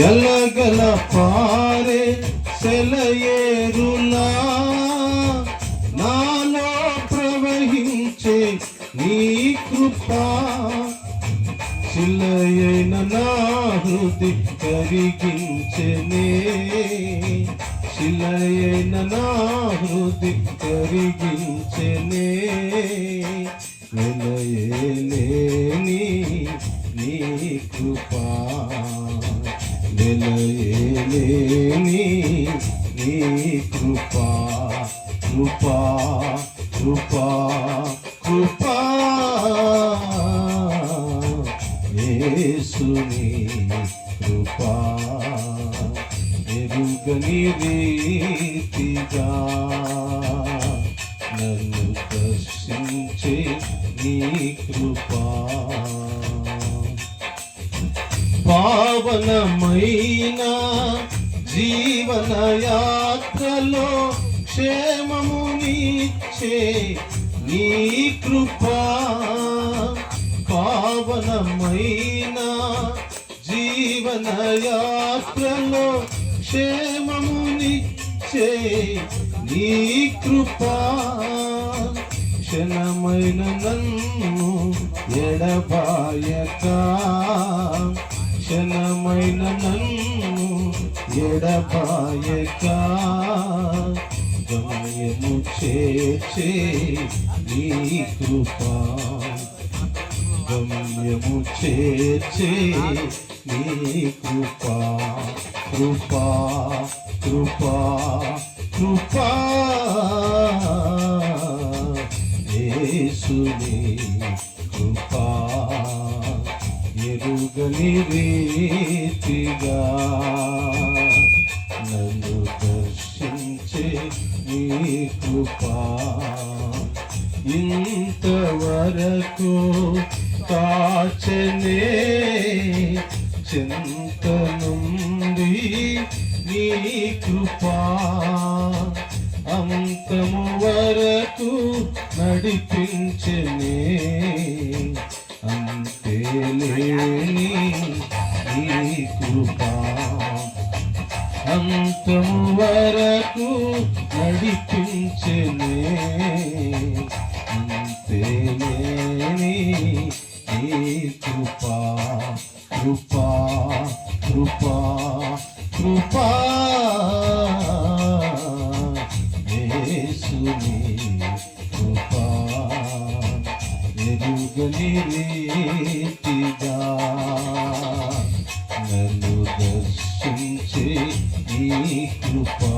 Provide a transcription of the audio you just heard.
గలగల పారే సెలయేరులా నాలో ప్రవహించే నీ కృపా. శిలయైన నా హృది కరిగించనే. శిలయైన నా హృది కరిగించనే. నిలయలేని నీ కృపా. వెలయలేని నీ కృపా కృపా కృపా కృపా. యేసుని కృపా. ఎరుగని రీతిగా నన్ను దర్శించే నీ కృపా. పావనమైన జీవన యాత్రలో క్షేమము నీచే నీ కృపా. పావనమైన జీవన యాత్రలో క్షేమము క్షేమమునిచ్చే నీ కృపా. క్షణమైన నన్ను ఎడబాయక క్షణమైన నన్ను ఎడబాయక. గమ్యము చేర్చే నీ కృపా. గమ్యము చేర్చే నీ కృపా. కృపా కృపా కృపా. యేసుని ఎరుగని రీతిగా నన్ను దర్శించే నీ కృపా. ఇంతవరకు కాచనే చింతనుంది నీ కృపా. అంతము వరకు నడిపి అంతం వరకు నడిపించనే. అంతేలేని నీ కృపా కృపా కృపా కృపా. యేసుని కృపా ఎరుగని రీతిగా నన్ను దర్శన నీ కృపా.